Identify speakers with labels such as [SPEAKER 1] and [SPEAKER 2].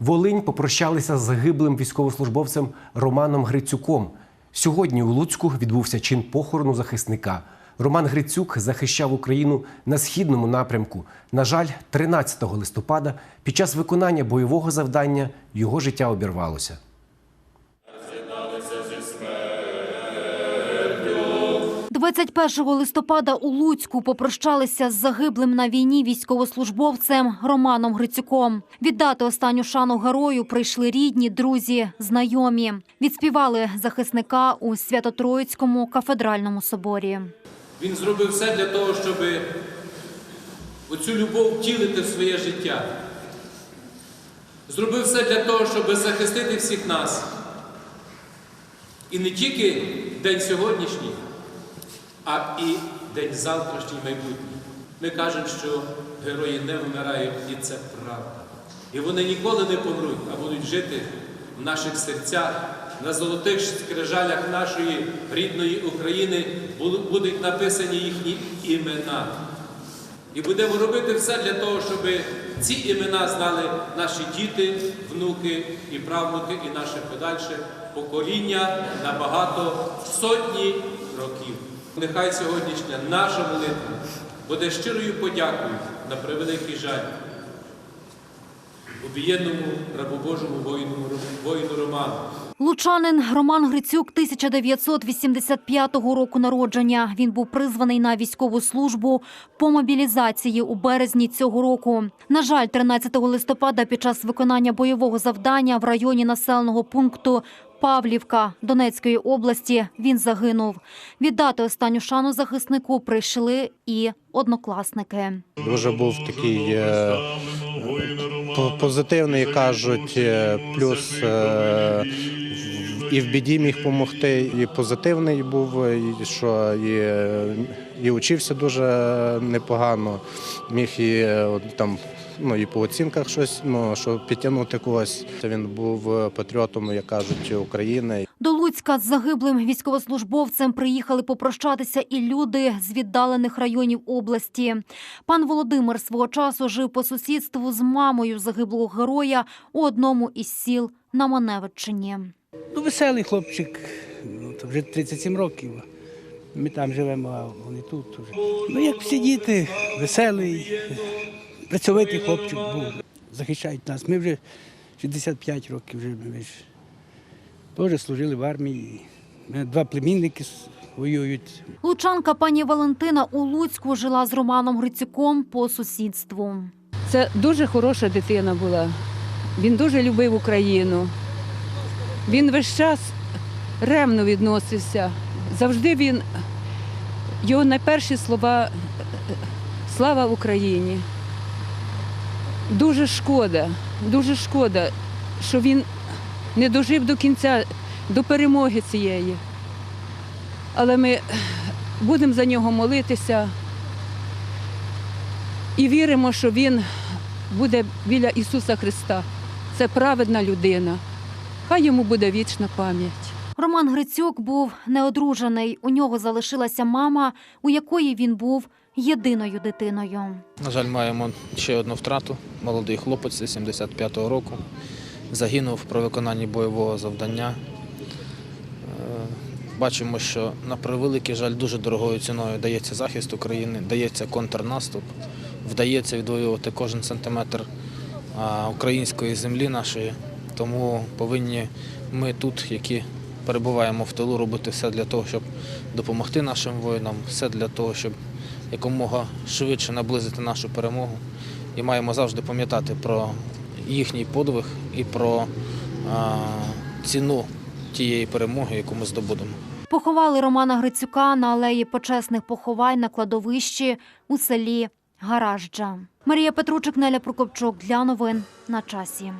[SPEAKER 1] Волинь попрощалися з загиблим військовослужбовцем Романом Грицюком. Сьогодні у Луцьку відбувся чин похорону захисника. Роман Грицюк захищав Україну на східному напрямку. На жаль, 13 листопада під час виконання бойового завдання його життя обірвалося.
[SPEAKER 2] 21 листопада у Луцьку попрощалися з загиблим на війні військовослужбовцем Романом Грицюком. Віддати останню шану герою прийшли рідні, друзі, знайомі. Відспівали захисника у Свято-Троїцькому кафедральному соборі.
[SPEAKER 3] Він зробив все для того, щоб оцю любов втілити в своє життя. Зробив все для того, щоб захистити всіх нас. І не тільки день сьогоднішній, а і день завтрашній майбутній. Ми кажемо, що герої не вмирають, і це правда. І вони ніколи не помруть, а будуть жити в наших серцях, на золотих скрижалях нашої рідної України будуть написані їхні імена. І будемо робити все для того, щоб ці імена знали наші діти, внуки і правнуки, і наше подальше покоління на багато сотні років. Нехай сьогоднішня наша молитва буде щирою подякою на превеликий жаль об'єдному рабобожому воїну, Роману.
[SPEAKER 2] Лучанин Роман Грицюк 1985 року народження. Він був призваний на військову службу по мобілізації у березні цього року. На жаль, 13 листопада під час виконання бойового завдання в районі населеного пункту Павлівка Донецької області він загинув. Віддати останню шану захиснику прийшли і однокласники.
[SPEAKER 4] Дуже був такий е, позитивний, кажуть, е, плюс е, і в біді міг допомогти, і позитивний був, і що і, і учився дуже непогано, міг і е, там. Ну і по оцінках щось, ну щоб підтягнути когось. Він був патріотом, як кажуть, України.
[SPEAKER 2] Луцька з загиблим військовослужбовцем приїхали попрощатися і люди з віддалених районів області. Пан Володимир свого часу жив по сусідству з мамою загиблого героя у одному із сіл на Маневичині.
[SPEAKER 5] Ну, веселий хлопчик, ну, то вже 37 років. Ми там живемо, а вони тут. Вже. Ну, як всі діти, веселий, працьовитий хлопчик був. Захищають нас. Ми вже 65 років вже. Ми ж теж служили в армії. Два племінники воюють.
[SPEAKER 2] Лучанка пані Валентина у Луцьку жила з Романом Грицюком по сусідству.
[SPEAKER 6] Це дуже хороша дитина була. Він дуже любив Україну. Він весь час ремно відносився. Завжди він, його найперші слова Слава Україні. Дуже шкода, дуже шкода, що він не дожив до кінця, до перемоги цієї. Але ми будемо за нього молитися і віримо, що він буде біля Ісуса Христа. Це праведна людина. Хай йому буде вічна пам'ять.
[SPEAKER 2] Роман Грицюк був неодружений. У нього залишилася мама, у якої він був єдиною дитиною.
[SPEAKER 7] На жаль, маємо ще одну втрату. Молодий хлопець 75-го року загинув при виконанні бойового завдання. Е, Бачимо, що на превеликий жаль дуже дорогою ціною дається захист України, дається контрнаступ, вдається відвоювати кожен сантиметр української землі нашої. Тому повинні ми тут, які перебуваємо в тилу, робити все для того, щоб допомогти нашим воїнам, все для того, щоб якомога швидше наблизити нашу перемогу. І маємо завжди пам'ятати про їхній подвиг і про ціну тієї перемоги, яку ми здобудемо.
[SPEAKER 2] Поховали Романа Грицюка на алеї почесних поховань на кладовищі у селі Гаражджа. Марія Петручик, Неля Прокопчук для новин на часі.